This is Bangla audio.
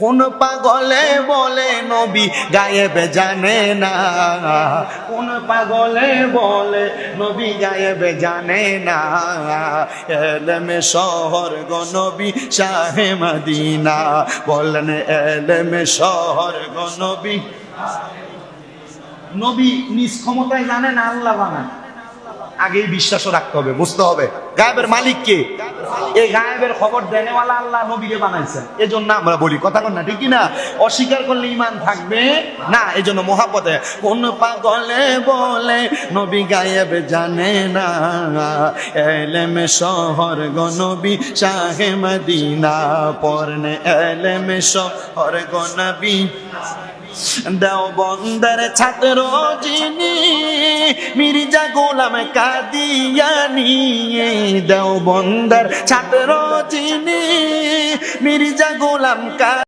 কোন পাগলে বলে নবী গায়েবে জানে না? কোন পাগলে বলে নবী গায়েবে জানে না? এলেমে শহর গো নবী শাহে মদিনা। বলেন এলেমে শহর গো নবী। নবী নিজ ক্ষমতায় জানে না, আল্লাহ বানান আগেই বিশ্বাসও রাখতে হবে, বুঝতে হবে। গায়েবের মালিক কে? এই গায়েবের খবর দেনেওয়ালা আল্লাহ নবীকে বানাইছেন। এজন্য আমরা বলি, কথা কন না, ঠিক না অস্বীকার করলে ইমান থাকবে? না, এজন্য মহাপদে কোন পাগলে বলে, নবী গায়েব জানে না। এলেমে শহর গো নবী, শাহে মদিনা। এলেমে শহর গো নবী। দেওবন্দের ছাত্র যিনি গোলাম কাদিয়ানি দেওবন্দের ছাত্র চিনি মির্জা গোলাম কা